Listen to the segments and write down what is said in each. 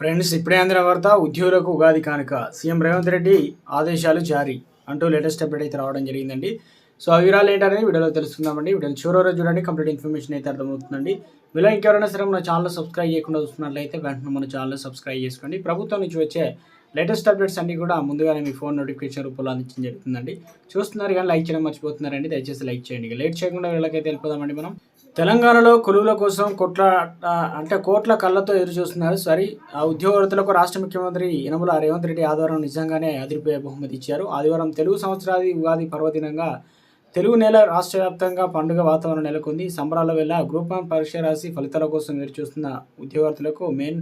Friends ఇప్పుడే అందిన వార్త ఉద్యోగులకు ఉగాది కానుక. సీఎం రేవంత్ రెడ్డి ఆదేశాలు జారీ అంటూ లేటెస్ట్ అప్డేట్ అయితే రావడం జరిగిందండి. సో ఆ వివరాలు ఏంటనేది వీడియోలో తెలుసుకుందామండి. వీడియోని చివరి చూడండి కంప్లీట్ ఇన్ఫర్మేషన్ అయితే అర్థమవుతుందండి. వీళ్ళు ఇంకెవరైనా సరే మన ఛానల్ సబ్స్క్రైబ్ చేయకుండా చూస్తున్నట్లయితే వెంటనే మన ఛానల్ సబ్స్క్రైబ్ చేసుకోండి. ప్రభుత్వం నుంచి వచ్చే లేటెస్ట్ అప్డేట్స్ అన్ని కూడా ముందుగానే మీ ఫోన్ నోటిఫికేషన్ రూపంలో అందించడం జరుగుతుందండి. చూస్తున్నారు కానీ లైక్ చేయడం మర్చిపోతున్నారండి. దయచేసి లైక్ చేయండి. లేట్ చేయకుండా వీళ్ళకైతే వెళ్ళిపోదామండి మనం. తెలంగాణలో కొలువుల కోసం కోట్ల అంటే కోట్ల కళ్ళతో ఎదురు చూస్తున్నారు. సరి ఆ ఉద్యోగస్తులకు రాష్ట్ర ముఖ్యమంత్రి యనమల రేవంత్ రెడ్డి ఆదివారం నిజంగానే అదిరిపోయే బహుమతి ఇచ్చారు. ఆదివారం తెలుగు సంవత్సరాది ఉగాది పర్వదినంగా తెలుగు నెల రాష్ట్ర వ్యాప్తంగా పండుగ వాతావరణం నెలకొంది. సంబరాల వేళ గ్రూప్ వన్ పరీక్ష రాసి ఫలితాల కోసం ఎదురు చూస్తున్న ఉద్యోగార్థులకు మెయిన్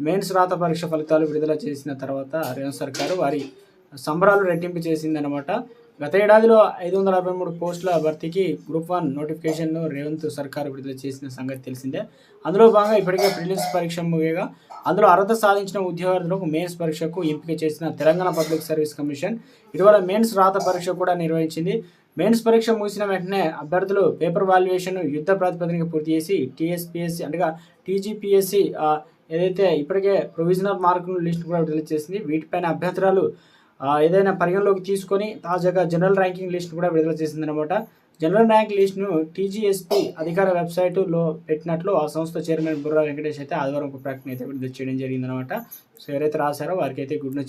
మెయిన్స్ రాత పరీక్ష ఫలితాలు విడుదల చేసిన తర్వాత రేవంత్ సర్కారు వారి సంబరాలు రెట్టింపు చేసిందనమాట గత ఏడాదిలో ఐదు వందల అరవై మూడు పోస్టుల భర్తీకి గ్రూప్ వన్ నోటిఫికేషన్ను రేవంత్ సర్కారు విడుదల చేసిన సంగతి తెలిసిందే. అందులో భాగంగా ఇప్పటికే ప్రిలిమ్స్ పరీక్ష ముగియగా అందులో అర్హత సాధించిన ఉద్యోగార్థులకు మెయిన్స్ పరీక్షకు ఎంపిక చేసిన తెలంగాణ పబ్లిక్ సర్వీస్ కమిషన్ ఇటీవల మెయిన్స్ రాత పరీక్ష కూడా నిర్వహించింది. మెయిన్స్ పరీక్ష ముగిసిన వెంటనే అభ్యర్థులు పేపర్ వాల్యుయేషన్ యుద్ధ ప్రాతిపదికన పూర్తి చేసి టీఎస్పీఎస్సీ అంటే టీజీపీఎస్సీ ఏదైతే ఇప్పటికే ప్రొవిజనల్ మార్కుల లిస్ట్ కూడా విడుదల చేసింది వీటిపైన అభ్యంతరాలు ఏదైనా పరిగణలోకి తీసుకొని తాజాగా జనరల్ ర్యాంకింగ్ లిస్ట్ కూడా విడుదల చేసిందనమాట జనరల్ ర్యాంక్ లిస్ట్ను టీజీఎస్పీ అధికార వెబ్సైటులో పెట్టినట్లు ఆ సంస్థ చైర్మన్ బుర్రా వెంకటేష్ అయితే ఆదివారం ఒక ప్రకటన అయితే విడుదల చేయడం జరిగిందనమాట సో ఎవరైతే రాశారో వారికి అయితే గుడ్ న్యూస్